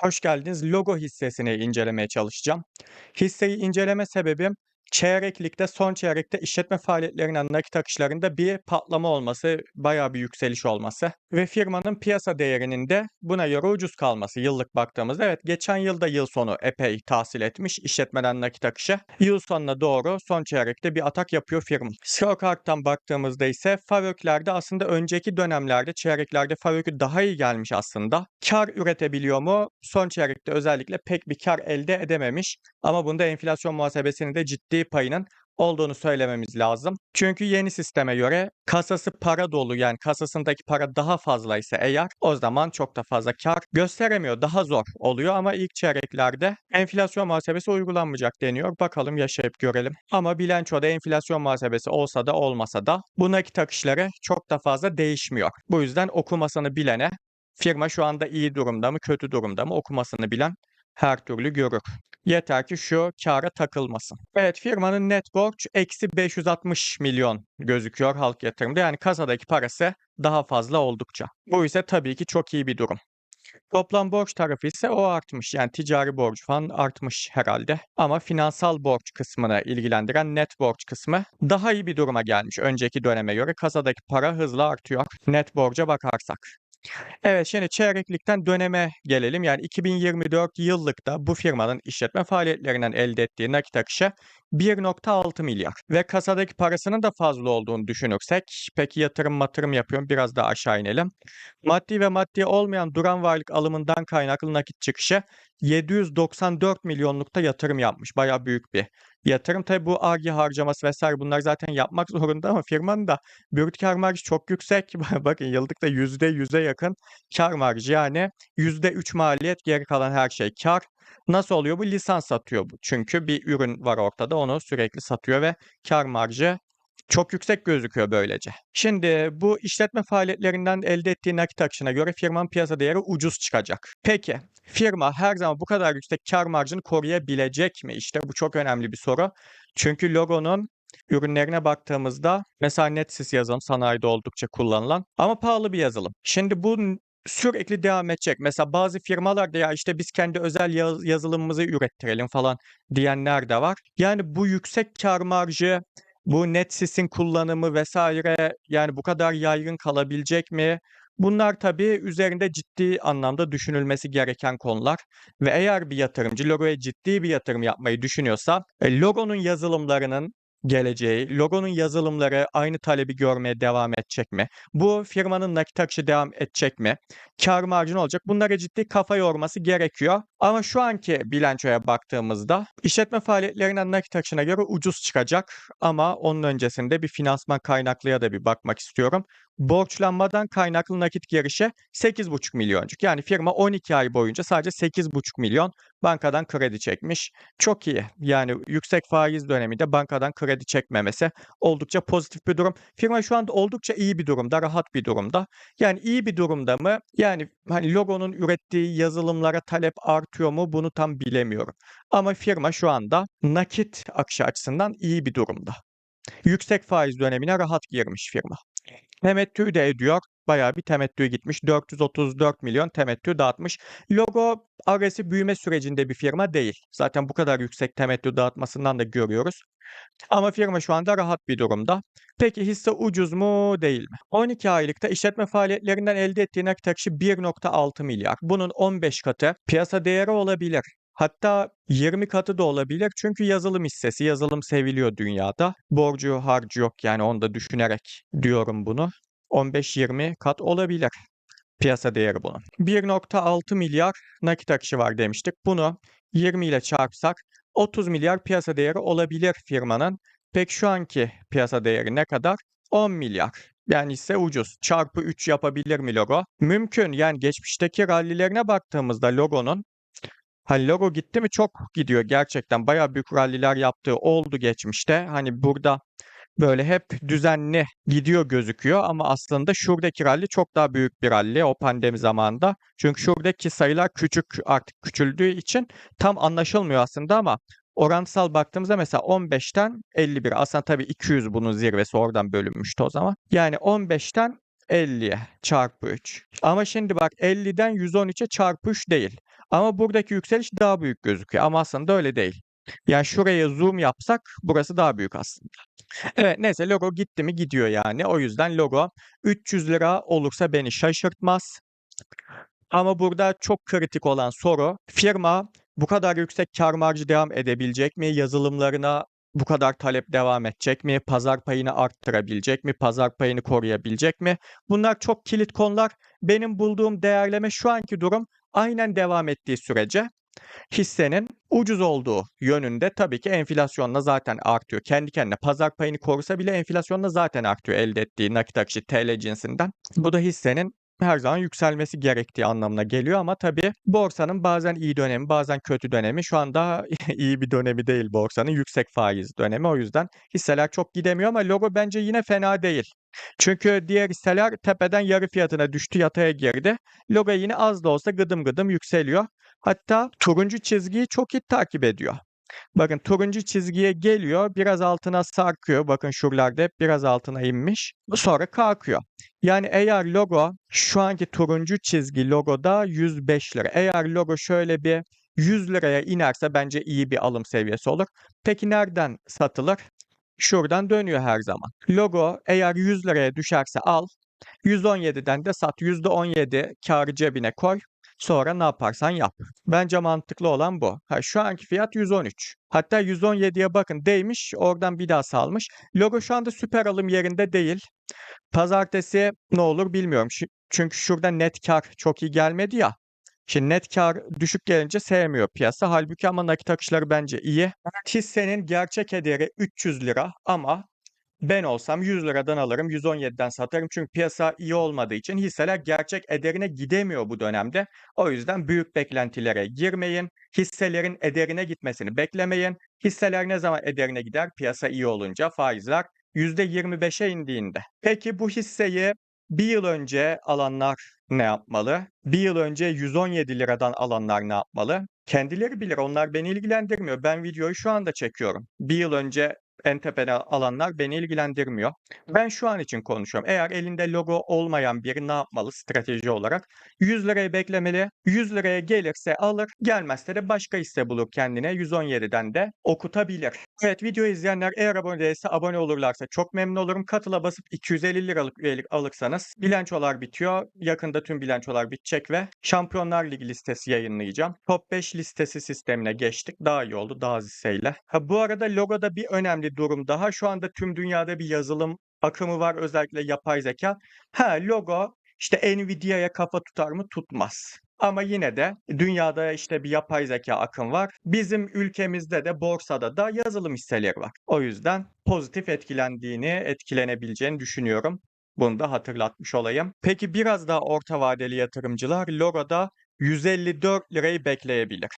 Hoş geldiniz. Logo hissesini incelemeye çalışacağım. Hisseyi inceleme sebebim çeyreklikte, son çeyrekte işletme faaliyetlerinden nakit akışlarında bir patlama olması, bayağı bir yükseliş olması ve firmanın piyasa değerinin de buna göre ucuz kalması yıllık baktığımızda. Evet geçen yılda yıl sonu epey tahsil etmiş işletmeden nakit akışı. Yıl sonuna doğru son çeyrekte bir atak yapıyor firma. Scorekart'tan baktığımızda ise fabriklerde aslında önceki dönemlerde çeyreklerde fabrikü daha iyi gelmiş aslında. Kar üretebiliyor mu? Son çeyrekte özellikle pek bir kar elde edememiş. Ama bunda enflasyon muhasebesinin de ciddi payının olduğunu söylememiz lazım. Çünkü yeni sisteme göre kasası para dolu yani kasasındaki para daha fazlaysa eğer o zaman çok da fazla kar gösteremiyor. Daha zor oluyor ama ilk çeyreklerde enflasyon muhasebesi uygulanmayacak deniyor. Bakalım yaşayıp görelim. Ama bilançoda enflasyon muhasebesi olsa da olmasa da bu nakit akışları çok da fazla değişmiyor. Bu yüzden okumasını bilene firma şu anda iyi durumda mı kötü durumda mı okumasını bilen her türlü görür. Yeter ki şu kâra takılmasın. Evet firmanın net borç eksi 560 milyon gözüküyor halk yatırımda. Yani kasadaki parası daha fazla oldukça. Bu ise tabii ki çok iyi bir durum. Toplam borç tarafı ise o artmış. Yani ticari borç falan artmış herhalde. Ama finansal borç kısmını ilgilendiren net borç kısmı daha iyi bir duruma gelmiş. Önceki döneme göre kasadaki para hızla artıyor. Net borca bakarsak. Evet şimdi çeyreklikten döneme gelelim. Yani 2024 yıllıkta bu firmanın işletme faaliyetlerinden elde ettiği nakit akışı 1.6 milyar ve kasadaki parasının da fazla olduğunu düşünürsek peki yatırım matırım yapıyorum biraz daha aşağı inelim. Maddi ve maddi olmayan duran varlık alımından kaynaklı nakit çıkışı 794 milyonlukta yatırım yapmış. Baya büyük bir yatırım. Tabi bu arge harcaması vesaire bunlar zaten yapmak zorunda ama firmanın da brüt kar marjı çok yüksek. Bakın yıllıkta %100'e yakın kar marjı yani %3 maliyet geri kalan her şey kar. Nasıl oluyor bu? Lisans satıyor bu. Çünkü bir ürün var ortada onu sürekli satıyor ve kar marjı çok yüksek gözüküyor böylece. Şimdi bu işletme faaliyetlerinden elde ettiği nakit akışına göre firmanın piyasa değeri ucuz çıkacak. Peki firma her zaman bu kadar yüksek kar marjını koruyabilecek mi? İşte bu çok önemli bir soru. Çünkü logonun ürünlerine baktığımızda mesela Netsys yazılım sanayide oldukça kullanılan ama pahalı bir yazılım. Şimdi bu sürekli devam edecek. Mesela bazı firmalar da ya işte biz kendi özel yaz- yazılımımızı ürettirelim falan diyenler de var. Yani bu yüksek kar marjı, bu NetSys'in kullanımı vesaire yani bu kadar yaygın kalabilecek mi? Bunlar tabii üzerinde ciddi anlamda düşünülmesi gereken konular ve eğer bir yatırımcı Logo'ya ciddi bir yatırım yapmayı düşünüyorsa e, Logo'nun yazılımlarının geleceği, logonun yazılımları aynı talebi görmeye devam edecek mi? Bu firmanın nakit akışı devam edecek mi? Kar marjı olacak? Bunlara ciddi kafa yorması gerekiyor. Ama şu anki bilançoya baktığımızda işletme faaliyetlerinden nakit akışına göre ucuz çıkacak. Ama onun öncesinde bir finansman kaynaklıya da bir bakmak istiyorum. Borçlanmadan kaynaklı nakit girişi 8,5 milyoncuk. Yani firma 12 ay boyunca sadece 8,5 milyon bankadan kredi çekmiş. Çok iyi. Yani yüksek faiz döneminde bankadan kredi çekmemesi oldukça pozitif bir durum. Firma şu anda oldukça iyi bir durumda, rahat bir durumda. Yani iyi bir durumda mı? Yani hani logonun ürettiği yazılımlara talep artıyor mu? Bunu tam bilemiyorum. Ama firma şu anda nakit akışı açısından iyi bir durumda. Yüksek faiz dönemine rahat girmiş firma. Temettü de ediyor. Bayağı bir temettü gitmiş. 434 milyon temettü dağıtmış. Logo agresif büyüme sürecinde bir firma değil. Zaten bu kadar yüksek temettü dağıtmasından da görüyoruz. Ama firma şu anda rahat bir durumda. Peki hisse ucuz mu değil mi? 12 aylıkta işletme faaliyetlerinden elde ettiği nakit akışı 1.6 milyar. Bunun 15 katı piyasa değeri olabilir. Hatta 20 katı da olabilir çünkü yazılım hissesi, yazılım seviliyor dünyada. Borcu harcı yok yani onu da düşünerek diyorum bunu. 15-20 kat olabilir piyasa değeri bunun. 1.6 milyar nakit akışı var demiştik. Bunu 20 ile çarpsak 30 milyar piyasa değeri olabilir firmanın. Peki şu anki piyasa değeri ne kadar? 10 milyar. Yani ise ucuz. Çarpı 3 yapabilir mi logo? Mümkün. Yani geçmişteki rallilerine baktığımızda logonun Hani logo gitti mi çok gidiyor gerçekten. Bayağı büyük ralliler yaptığı oldu geçmişte. Hani burada böyle hep düzenli gidiyor gözüküyor ama aslında şuradaki rally çok daha büyük bir rally o pandemi zamanında. Çünkü şuradaki sayılar küçük artık küçüldüğü için tam anlaşılmıyor aslında ama orantısal baktığımızda mesela 15'ten 51 aslında tabii 200 bunun zirvesi oradan bölünmüştü o zaman. Yani 15'ten 50'ye çarpı 3. Ama şimdi bak 50'den 113'e çarpı 3 değil. Ama buradaki yükseliş daha büyük gözüküyor ama aslında öyle değil. Yani şuraya zoom yapsak burası daha büyük aslında. Evet, neyse logo gitti mi gidiyor yani. O yüzden logo 300 lira olursa beni şaşırtmaz. Ama burada çok kritik olan soru firma bu kadar yüksek kâr marjı devam edebilecek mi? Yazılımlarına bu kadar talep devam edecek mi? Pazar payını arttırabilecek mi? Pazar payını koruyabilecek mi? Bunlar çok kilit konular. Benim bulduğum değerleme şu anki durum aynen devam ettiği sürece hissenin ucuz olduğu yönünde tabii ki enflasyonla zaten artıyor. Kendi kendine pazar payını korusa bile enflasyonla zaten artıyor elde ettiği nakit akışı TL cinsinden. Bu da hissenin her zaman yükselmesi gerektiği anlamına geliyor ama tabii borsanın bazen iyi dönemi, bazen kötü dönemi. Şu anda iyi bir dönemi değil borsanın, yüksek faiz dönemi. O yüzden hisseler çok gidemiyor ama logo bence yine fena değil. Çünkü diğer hisseler tepeden yarı fiyatına düştü, yataya girdi. Logo yine az da olsa gıdım gıdım yükseliyor. Hatta turuncu çizgiyi çok iyi takip ediyor. Bakın turuncu çizgiye geliyor, biraz altına sarkıyor. Bakın şuralarda hep biraz altına inmiş. Sonra kalkıyor. Yani eğer logo şu anki turuncu çizgi logoda 105 lira. Eğer logo şöyle bir 100 liraya inerse bence iyi bir alım seviyesi olur. Peki nereden satılır? Şuradan dönüyor her zaman. Logo eğer 100 liraya düşerse al. 117'den de sat. %17 kârı cebine koy. Sonra ne yaparsan yap. Bence mantıklı olan bu. Ha, şu anki fiyat 113. Hatta 117'ye bakın değmiş oradan bir daha salmış. Logo şu anda süper alım yerinde değil. Pazartesi ne olur bilmiyorum. Çünkü şurada net kar çok iyi gelmedi ya. Şimdi net kar düşük gelince sevmiyor piyasa. Halbuki ama nakit akışları bence iyi. Hissenin gerçek ederi 300 lira ama ben olsam 100 liradan alırım, 117'den satarım. Çünkü piyasa iyi olmadığı için hisseler gerçek ederine gidemiyor bu dönemde. O yüzden büyük beklentilere girmeyin. Hisselerin ederine gitmesini beklemeyin. Hisseler ne zaman ederine gider? Piyasa iyi olunca faizler %25'e indiğinde. Peki bu hisseyi bir yıl önce alanlar ne yapmalı? Bir yıl önce 117 liradan alanlar ne yapmalı? Kendileri bilir, onlar beni ilgilendirmiyor. Ben videoyu şu anda çekiyorum. Bir yıl önce en tepede alanlar beni ilgilendirmiyor. Ben şu an için konuşuyorum. Eğer elinde logo olmayan biri ne yapmalı strateji olarak? 100 lirayı beklemeli. 100 liraya gelirse alır. Gelmezse de başka hisse bulur kendine. 117'den de okutabilir. Evet video izleyenler eğer abone değilse abone olurlarsa çok memnun olurum. Katıla basıp 250 liralık üyelik alırsanız bilançolar bitiyor. Yakında tüm bilançolar bitecek ve Şampiyonlar Ligi listesi yayınlayacağım. Top 5 listesi sistemine geçtik. Daha iyi oldu daha az hisseyle. Ha, bu arada logoda bir önemli durum daha. Şu anda tüm dünyada bir yazılım akımı var özellikle yapay zeka. Ha logo işte Nvidia'ya kafa tutar mı? Tutmaz. Ama yine de dünyada işte bir yapay zeka akım var. Bizim ülkemizde de borsada da yazılım hisseleri var. O yüzden pozitif etkilendiğini, etkilenebileceğini düşünüyorum. Bunu da hatırlatmış olayım. Peki biraz daha orta vadeli yatırımcılar Logo'da 154 lirayı bekleyebilir.